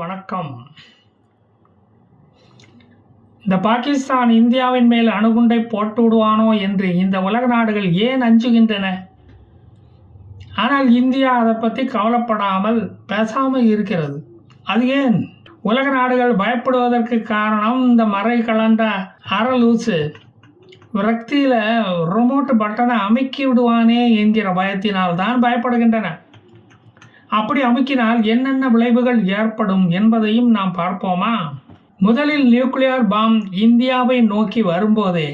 வணக்கம். இந்த பாகிஸ்தான் இந்தியாவின் மேல் அணுகுண்டை போட்டு விடுவானோ என்று இந்த உலக நாடுகள் ஏன் அஞ்சுகின்றன? ஆனால் இந்தியா அதை பற்றி கவலைப்படாமல் பேசாமல் இருக்கிறது. அது ஏன்? உலக நாடுகள் பயப்படுவதற்கு காரணம் இந்த மறை கலந்த அரலூசு. விரக்தியில் ரிமோட் பட்டனை அமைக்கி விடுவானே என்கிற பயத்தினால் தான் பயப்படுகின்றன. அப்படி அமுக்கினால் என்னென்ன விளைவுகள் ஏற்படும் என்பதையும் நாம் பார்ப்போமா? முதலில் நியூக்ளியர் பாம் இந்தியாவை நோக்கி வரும்போதே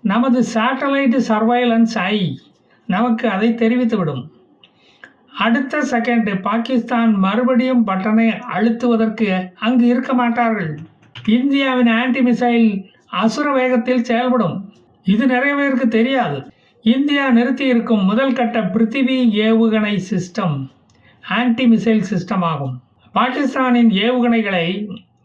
நமது சேட்டலைட் சர்வைலன்ஸ் ஐ நமக்கு அதை தெரிவித்துவிடும். அடுத்த செகண்ட் பாகிஸ்தான் மறுபடியும் பட்டனை அழுத்துவதற்கு அங்கு இருக்க மாட்டார்கள். இந்தியாவின் ஆன்டி மிசைல் அசுர வேகத்தில் செயல்படும். இது நிறைய பேருக்கு தெரியாது. இந்தியா நிறுத்தி இருக்கும் முதல் கட்ட பிருத்திவி ஏவுகணை சிஸ்டம். ஆன்டி மிசைல் சிஸ்டம் ஆகும். பாகிஸ்தானின் ஏவுகணைகளை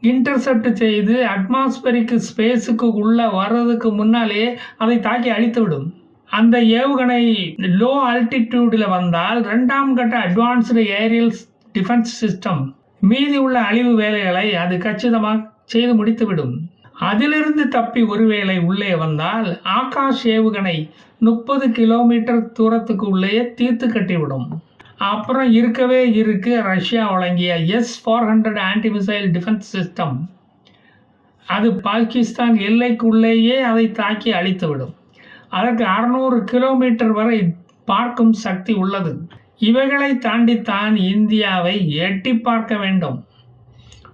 இன்டர்செப்ட் செய்து அட்மாஸ்பரிக் ஸ்பேஸுக்கு உள்ளே வர்றதுக்கு முன்னாலே அதை தாக்கி அழித்துவிடும். அந்த ஏவுகணை லோ ஆல்டிடியூடில் வந்தால் ரெண்டாம் கட்ட அட்வான்ஸ்டு ஏரியல் டிஃபென்ஸ் சிஸ்டம் மீதி உள்ள அழிவு வேலைகளை அது கச்சிதமாக செய்து முடித்துவிடும். அதிலிருந்து தப்பி ஒருவேளை உள்ளே வந்தால் ஆகாஷ் ஏவுகணை முப்பது கிலோமீட்டர் தூரத்துக்கு உள்ளேயே தீர்த்து கட்டிவிடும். அப்புறம் இருக்கவே இருக்கு ரஷ்யா வழங்கிய S four hundred anti missile defence system அது பாகிஸ்தான் எல்லைக்குள்ளேயே அதை தாக்கி அழித்துவிடும். அதற்கு அறநூறு கிலோமீட்டர் வரை பார்க்கும் சக்தி உள்ளது. இவைகளை தாண்டித்தான் இந்தியாவை எட்டி பார்க்க வேண்டும்.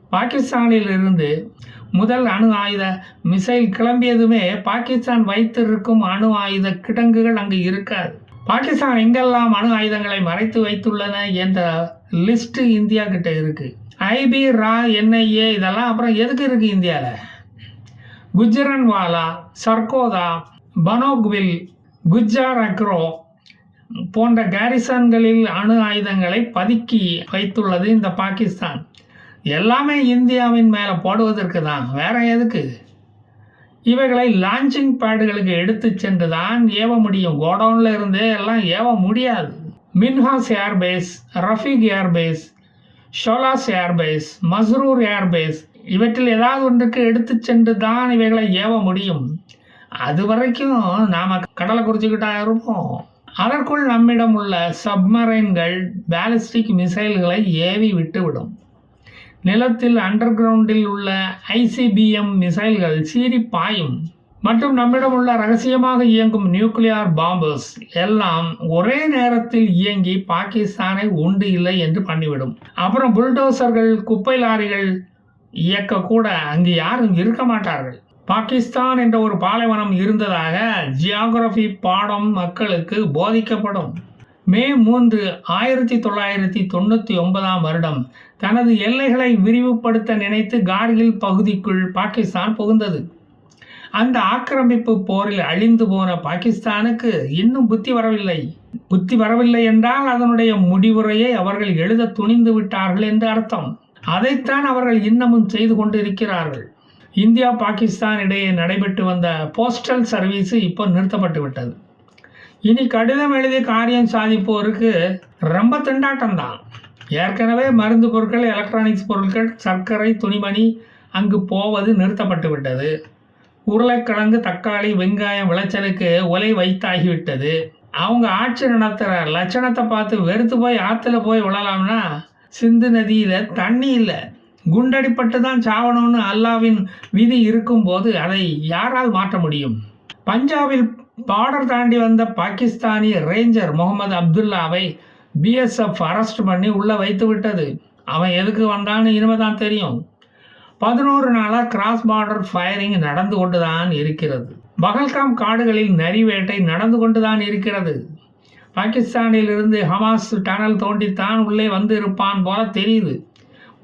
பாகிஸ்தானில் இருந்து முதல் அணு ஆயுத மிசைல் கிளம்பியதுமே பாகிஸ்தான் வைத்திருக்கும் அணு ஆயுத கிடங்குகள் அங்கு இருக்காது. பாகிஸ்தான் எங்கெல்லாம் அணு ஆயுதங்களை மறைத்து வைத்துள்ளன என்ற லிஸ்ட் இந்தியா கிட்ட இருக்கு. ஐபி ரா என்ஐஏ இதெல்லாம் அப்புறம் எதுக்கு இருக்கு இந்தியாவில் குஜரன்வாலா சர்கோதா பனோக்வில் குஜார் அக்ரோ போன்ற கேரிசன்களில் அணு ஆயுதங்களை பதுக்கி வைத்துள்ளது இந்த பாகிஸ்தான். எல்லாமே இந்தியாவின் மேலே போடுவதற்கு தான். வேற எதுக்கு? இவைகளை லான்ச்சிங் பேடுகளுக்கு எடுத்து சென்று தான் ஏவ முடியும் கோடவுனில் இருந்தே எல்லாம் ஏவ முடியாது. மின்ஹாஸ் ஏர்பேஸ் ரஃபீக் ஏர்பேஸ் ஷோலாஸ் ஏர்பேஸ் மஸ்ரூர் ஏர்பேஸ் இவற்றில் ஏதாவது ஒன்றுக்கு எடுத்து சென்று தான் இவைகளை ஏவ முடியும். அது வரைக்கும் நாம் கடலை குறிச்சிக்கிட்டா இருப்போம். அதற்குள் நம்மிடம் உள்ள சப்மரைன்கள் பேலிஸ்டிக் மிசைல்களை ஏவி விட்டுவிடும். நிலத்தில் அண்டர் கிரவுண்டில் உள்ள ஐசிபிஎம் மிசைல்கள் சீறி பாயும் மற்றும் நம்மிடம் உள்ள ரகசியமாக இயங்கும் நியூக்ளியார் பாம்பர்ஸ் எல்லாம் ஒரே நேரத்தில் இயங்கி பாகிஸ்தானை உண்டு இல்லை என்று பண்ணிவிடும். அப்புறம் புல்டோசர்கள் குப்பை லாரிகள் இயக்கக்கூட அங்கு யாரும் இருக்க மாட்டார்கள். பாகிஸ்தான் என்ற ஒரு பாலைவனம் இருந்ததாக ஜியாகிரபி பாடம் மக்களுக்கு போதிக்கப்படும். மே மூன்று ஆயிரத்தி தொள்ளாயிரத்தி தொண்ணூற்றி ஒன்பதாம் வருடம். தனது எல்லைகளை விரிவுபடுத்த நினைத்து கார்கில் பகுதிக்குள் பாகிஸ்தான் புகுந்தது. அந்த ஆக்கிரமிப்பு போரில் அழிந்து போன பாகிஸ்தானுக்கு இன்னும் புத்தி வரவில்லை. புத்தி வரவில்லை என்றால் அதனுடைய முடிவுரையை அவர்கள் எழுத துணிந்து விட்டார்கள் என்று அர்த்தம். அதைத்தான் அவர்கள் இன்னமும் செய்து கொண்டிருக்கிறார்கள். இந்தியா பாகிஸ்தான் இடையே நடைபெற்று வந்த போஸ்டல் சர்வீஸு இப்போ நிறுத்தப்பட்டு விட்டது இனி கடிதம் எழுதி காரியம் சாதிப்போருக்கு ரொம்ப திண்டாட்டம் தான் ஏற்கனவே மருந்து பொருட்கள் எலக்ட்ரானிக்ஸ் பொருட்கள் சர்க்கரை துணிமணி அங்கு போவது நிறுத்தப்பட்டு விட்டது. உருளைக்கிழங்கு தக்காளி வெங்காயம் விளைச்சலுக்கு ஒலை வைத்தாகிவிட்டது அவங்க ஆட்சி நடத்துகிற லட்சணத்தை பார்த்து வெறுத்து போய் ஆற்றுல போய் விழலாம்னா சிந்து நதியில் தண்ணி இல்லை. குண்டடிப்பட்டு தான் சாவணும்னு அல்லாவின் விதி இருக்கும்போது அதை யாரால் மாற்ற முடியும்? பஞ்சாபில் பார்டர் தாண்டி வந்த பாகிஸ்தானி ரேஞ்சர் முகமது அப்துல்லாவை பிஎஸ்எஃப் அரெஸ்ட் பண்ணி உள்ளே வைத்து விட்டது. அவன் எதுக்கு வந்தான்னு இனிமே தான் தெரியும். பதினோரு நாளாக கிராஸ் பார்டர் ஃபயரிங் நடந்து கொண்டு தான் இருக்கிறது. பகல்காம் காடுகளில் நரி வேட்டை நடந்து கொண்டு தான் இருக்கிறது. பாகிஸ்தானில் இருந்து ஹமாஸ் டனல் தோண்டித்தான் உள்ளே வந்து இருப்பான் போல தெரியுது.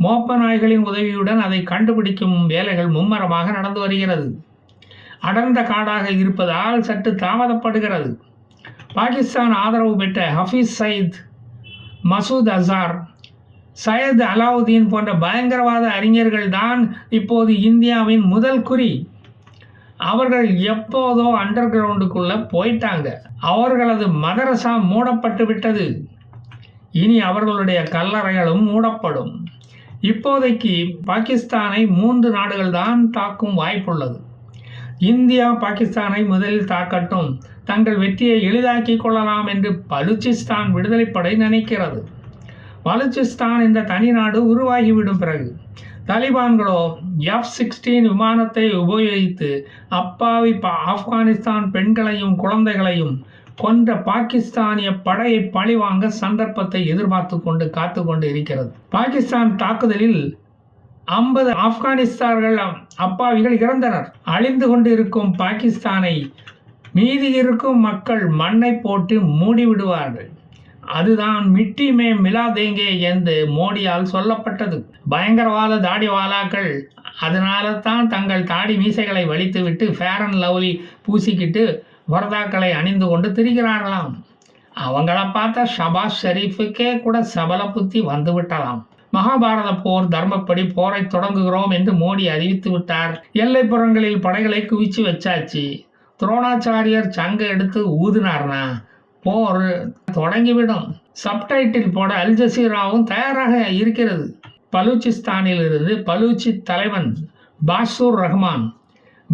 மோப்ப நாய்களின் உதவியுடன் அதை கண்டுபிடிக்கும் வேலைகள் மும்மரமாக நடந்து வருகிறது. அடர்ந்த காடாக இருப்பதால் சற்று தாமதப்படுகிறது. பாகிஸ்தான் ஆதரவு பெற்ற ஹஃபீஸ் சயீத் மசூத் அசார் சையத் அலாவுதீன் போன்ற பயங்கரவாத அறிஞர்கள் தான் இப்போது இந்தியாவின் முதல் குறி. அவர்கள் எப்போதோ அண்டர் கிரவுண்டுக்குள்ளே போயிட்டாங்க. அவர்களது மதரசா மூடப்பட்டு விட்டது. இனி அவர்களுடைய கல்லறைகளும் மூடப்படும். இப்போதைக்கு பாகிஸ்தானை மூன்று நாடுகள் தான் தாக்கும் வாய்ப்புள்ளது. இந்தியா பாகிஸ்தானை முதலில் தாக்கட்டும். தங்கள் வெற்றியை எளிதாக்கி கொள்ளலாம் என்று பலுச்சிஸ்தான் விடுதலைப்படை நினைக்கிறது. பலுச்சிஸ்தான் இந்த தனி நாடு உருவாகிவிடும் பிறகு தாலிபான்களோ எஃப் சிக்ஸ்டீன் விமானத்தை உபயோகித்து அப்பாவி பா ஆப்கானிஸ்தான் பெண்களையும் குழந்தைகளையும் கொன்ற பாகிஸ்தானிய படையை பழிவாங்க சந்தர்ப்பத்தை எதிர்பார்த்து கொண்டு காத்து கொண்டு இருக்கிறது. பாகிஸ்தான் தாக்குதலில் ஐம்பது ஆப்கானிஸ்தான்கள் அப்பாவிகள் இறந்தனர். அழிந்து கொண்டிருக்கும் பாகிஸ்தானை மீதி இருக்கும் மக்கள் மண்ணை போட்டு மூடி விடுவார்கள். அதுதான் மிட்டி மே மிலா தேங்கே என்று மோடியால் சொல்லப்பட்டது. பயங்கரவாத தாடிவாலாக்கள் அதனால தான் தங்கள் தாடி மீசைகளை வலித்துவிட்டு ஃபேர் அண்ட் லவ்லி பூசிக்கிட்டு வரதாக்களை அணிந்து கொண்டு திரிகிறார்களாம். அவங்கள பார்த்தா ஷபாஸ் ஷெரீஃபுக்கே கூட சபல புத்தி வந்து விட்டலாம் மகாபாரத போர் தர்மப்படி போரை தொடங்குகிறோம் என்று மோடி அறிவித்து விட்டார். எல்லைப்புறங்களில் படைகளை குவிச்சு வச்சாச்சு. துரோணாச்சாரியர் சங்க எடுத்து ஊதினார்னா? போர் தொடங்கிவிடும். சப்டைட்டில் போட அல் ஜசீராவும் தயாராக இருக்கிறது. பலூச்சிஸ்தானில் இருந்து பலூச்சி தலைவன் பாசூர் ரஹ்மான்.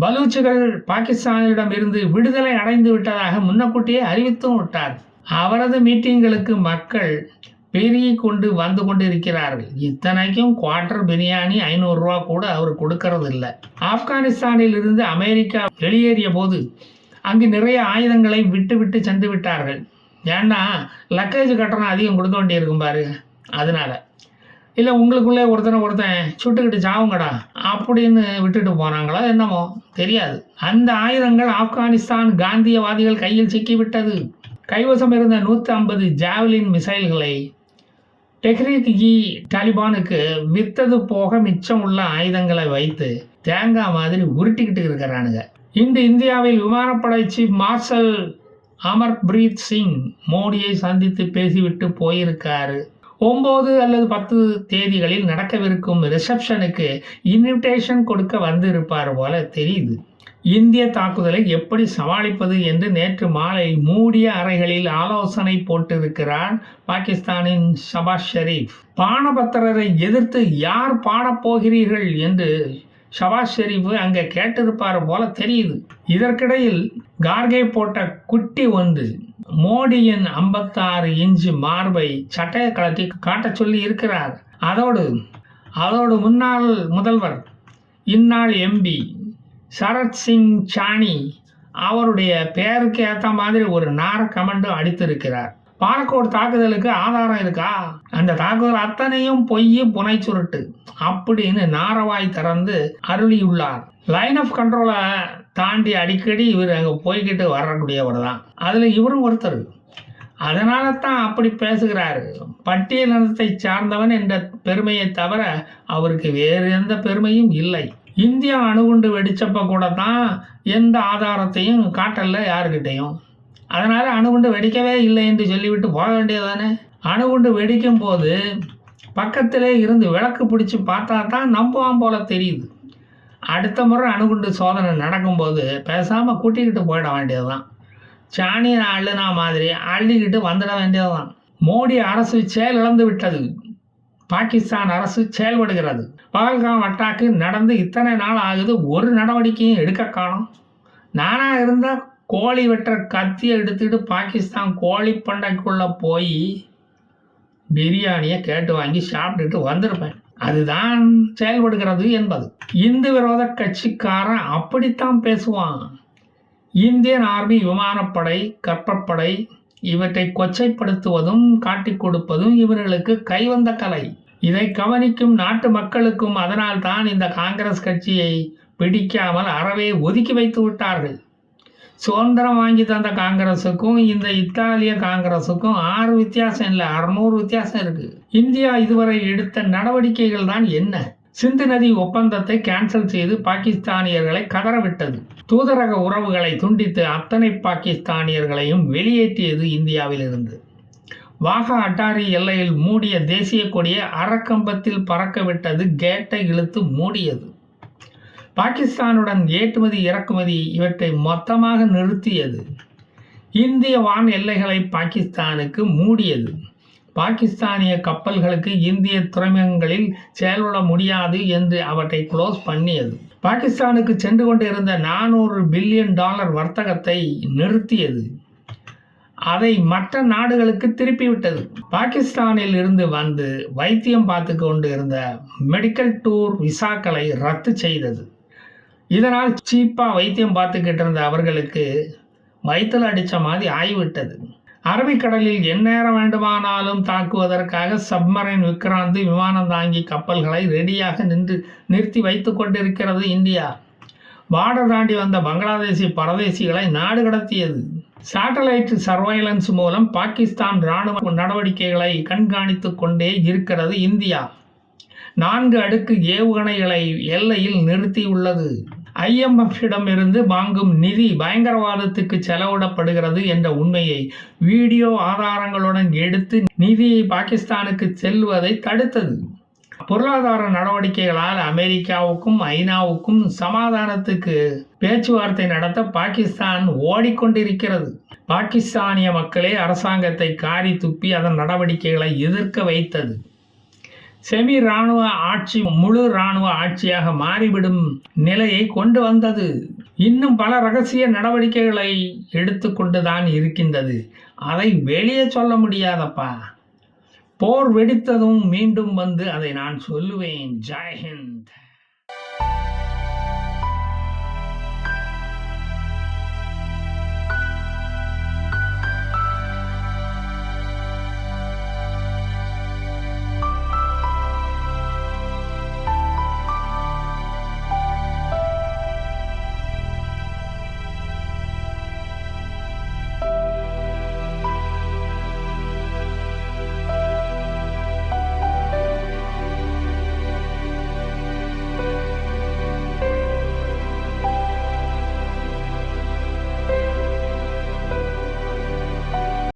பலூச்சுகள் பாகிஸ்தானிடம் இருந்து விடுதலை அடைந்து விட்டதாக முன்னக்கூட்டியே அறிவித்தும் விட்டார். அவரது மீட்டிங்களுக்கு மக்கள் பெருகி கொண்டு வந்து கொண்டு இருக்கிறார்கள் இத்தனைக்கும் குவார்டர் பிரியாணி ஐநூறுரூவா கூட அவர் கொடுக்கறது இல்லை ஆப்கானிஸ்தானில் இருந்து அமெரிக்கா வெளியேறிய போது அங்கு நிறைய ஆயுதங்களை விட்டு விட்டு சென்று விட்டார்கள். ஏன்னா லக்கேஜ் கட்டணம் அதிகம் கொடுக்க வேண்டியிருக்கும் பாரு அதனால. இல்லை உங்களுக்குள்ளே ஒருத்தனை ஒருத்தன் சுட்டுக்கிட்டு சாவுங்கடா அப்படின்னு விட்டுட்டு போனாங்களா என்னமோ தெரியாது. அந்த ஆயுதங்கள் ஆப்கானிஸ்தான் காந்தியவாதிகள் கையில் சிக்கிவிட்டது. கைவசம் இருந்த நூற்றி ஐம்பது ஜாவலின் மிசைல்களை டெஹ்ரீக் இ தாலிபானுக்கு வித்தது போக மிச்சம் உள்ள ஆயுதங்களை வைத்து தேங்காய் மாதிரி உருட்டிக்கிட்டு இருக்கிறானுங்க. இன்று இந்தியாவில் விமானப்படை சீஃப் மார்ஷல் அமர்பிரீத் சிங் மோடியை சந்தித்து பேசிவிட்டு போயிருக்காரு. ஒம்பது அல்லது பத்து தேதிகளில் நடக்கவிருக்கும் ரிசப்ஷனுக்கு இன்விடேஷன் கொடுக்க வந்திருப்பார் போல தெரியுது. இந்திய தாக்குதலை எப்படி சமாளிப்பது என்று நேற்று மாலை மூடிய அறைகளில் ஆலோசனை போட்டிருக்கிறார் பாகிஸ்தானின் ஷபாஸ் ஷெரீப். பானபத்திரரை எதிர்த்து யார் பாடப்போகிறீர்கள் என்று ஷபாஸ் ஷெரீப் அங்கே கேட்டிருப்பார் போல தெரியுது. இதற்கிடையில் கார்கே போட்ட குட்டி ஒன்று மோடியின் ஐம்பத்தாறு இன்ச்சு மார்பை சட்டையை கலத்தி காட்டச் சொல்லி இருக்கிறார். அதோடு அதோடு முன்னாள் முதல்வர் இந்நாள் எம்பி சரத் சிங் சாணி அவருடைய பெயருக்கு ஏற்ற மாதிரி ஒரு நார கமெண்டும் அடித்திருக்கிறார். பாலக்கோடு தாக்குதலுக்கு ஆதாரம் இருக்கா? அந்த தாக்குதல் அத்தனையும் பொய் புனை சுருட்டு. அப்படின்னு நாரவாய் திறந்து அருளியுள்ளார். லைன் ஆஃப் கண்ட்ரோலை தாண்டி அடிக்கடி இவர் அங்கே போய்கிட்டு வரக்கூடியவர் தான். அதில் இவரும் ஒருத்தர். அதனால தான் அப்படி பேசுகிறாரு. பட்டியலினத்தை சார்ந்தவன் என்ற பெருமையை தவிர அவருக்கு வேறு எந்த பெருமையும் இல்லை. இந்தியா அணுகுண்டு வெடித்தப்போ கூட தான் எந்த ஆதாரத்தையும் காட்டல யாருக்கிட்டேயும். அதனால் அணுகுண்டு வெடிக்கவே இல்லை என்று சொல்லிவிட்டு போக வேண்டியதானே அணுகுண்டு வெடிக்கும் போது பக்கத்திலே இருந்து விளக்கு பிடிச்சி பார்த்தா தான் நம்புவான் போல தெரியுது. அடுத்த முறை அணுகுண்டு சோதனை நடக்கும்போது பேசாமல் கூட்டிக்கிட்டு போயிட வேண்டியது தான் சாணி அள்ளுனா மாதிரி அள்ளிக்கிட்டு வந்துட வேண்டியது தான் மோடி அரசு செயல் இழந்து விட்டது. பாகிஸ்தான் அரசு செயல்படுகிறது. பகல்காம் அட்டாக்கு நடந்து இத்தனை நாள் ஆகுது ஒரு நடவடிக்கையும் எடுக்க காணும். நானாக இருந்தால் கோழி வெட்டுற கத்தியை எடுத்துக்கிட்டு பாகிஸ்தான் கோழி பண்டைக்குள்ளே போய் பிரியாணியை கேட்டு வாங்கி சாப்பிட்டுட்டு வந்திருப்பேன். அதுதான் செயல்படுகிறது என்பது. இந்து விரோத கட்சிக்காரன் அப்படித்தான் பேசுவான். இந்தியன் ஆர்மி விமானப்படை கப்பற்படை இவற்றை கொச்சைப்படுத்துவதும் காட்டிக் கொடுப்பதும் இவர்களுக்கு கைவந்த கலை. இதை கவனிக்கும் நாட்டு மக்களுக்கும் அதனால் தான் இந்த காங்கிரஸ் கட்சியை பிடிக்காமல் அறவே ஒதுக்கி வைத்து விட்டார்கள். சுதந்திரம் வாங்கி தந்த காங்கிரஸுக்கும் இந்த இத்தாலிய காங்கிரஸுக்கும் ஆறு வித்தியாசம் இல்லை அறுநூறு வித்தியாசம் இருக்கு. இந்தியா இதுவரை எடுத்த நடவடிக்கைகள் தான் என்ன? சிந்து நதி ஒப்பந்தத்தை கேன்சல் செய்து பாகிஸ்தானியர்களை கதறவிட்டது. தூதரக உறவுகளை துண்டித்து அத்தனை பாகிஸ்தானியர்களையும் வெளியேற்றியது இந்தியாவிலிருந்து. வாகா அட்டாரி எல்லையில் மூடிய தேசிய கொடியை அறக்கம்பத்தில் பறக்கவிட்டது கேட்டை இழுத்து மூடியது. பாகிஸ்தானுடன் ஏற்றுமதி இறக்குமதி இவற்றை மொத்தமாக நிறுத்தியது. இந்திய வான் எல்லைகளை பாகிஸ்தானுக்கு மூடியது. பாகிஸ்தானிய கப்பல்களுக்கு இந்திய துறைமுகங்களில் செயல்பட முடியாது என்று அவற்றை க்ளோஸ் பண்ணியது. பாகிஸ்தானுக்கு சென்று கொண்டிருந்த நானூறு பில்லியன் டாலர் வர்த்தகத்தை நிறுத்தியது. அதை மற்ற நாடுகளுக்கு திருப்பிவிட்டது. பாகிஸ்தானில் இருந்து வந்து வைத்தியம் பார்த்து கொண்டு இருந்த மெடிக்கல் டூர் விசாக்களை ரத்து செய்தது. இதனால் சீப்பாக வைத்தியம் பார்த்துக்கிட்டு இருந்த அவர்களுக்கு வயிற்றில் அடித்த மாதிரி ஆகிவிட்டது அரபிக்கடலில் எந்நேரம் வேண்டுமானாலும் தாக்குவதற்காக சப்மரைன் விக்ராந்தி விமானம் தாங்கி கப்பல்களை ரெடியாக நின்று நிறுத்தி வைத்து கொண்டிருக்கிறது இந்தியா. பார்டர் தாண்டி வந்த பங்களாதேசி பரதேசிகளை நாடு கடத்தியது. சேட்டலைட் சர்வைலன்ஸ் மூலம் பாகிஸ்தான் ராணுவ நடவடிக்கைகளை கண்காணித்து கொண்டே இருக்கிறது இந்தியா. நான்கு அடுக்கு ஏவுகணைகளை எல்லையில் நிறுத்தியுள்ளது. ஐஎம்எஃப்பிடம் இருந்து வாங்கும் நிதி பயங்கரவாதத்துக்கு செலவிடப்படுகிறது என்ற உண்மையை வீடியோ ஆதாரங்களுடன் எடுத்து நிதியை பாகிஸ்தானுக்கு செல்வதை தடுத்தது. பொருளாதார நடவடிக்கைகளால் அமெரிக்காவுக்கும் ஐநாவுக்கும் சமாதானத்துக்கு பேச்சுவார்த்தை நடத்த பாகிஸ்தான் ஓடிக்கொண்டிருக்கிறது. பாகிஸ்தானிய மக்களே அரசாங்கத்தை காரி துப்பி அதன் நடவடிக்கைகளை எதிர்க்க வைத்தது. செமி இராணுவ ஆட்சி முழு இராணுவ ஆட்சியாக மாறிவிடும் நிலையை கொண்டு வந்தது. இன்னும் பல ரகசிய நடவடிக்கைகளை எடுத்துக்கொண்டுதான் இருக்கின்றது. அதை வெளியே சொல்ல முடியாதப்பா. போர் வெடித்ததும் மீண்டும் வந்து அதை நான் சொல்லுவேன். ஜெய்ஹிந்த்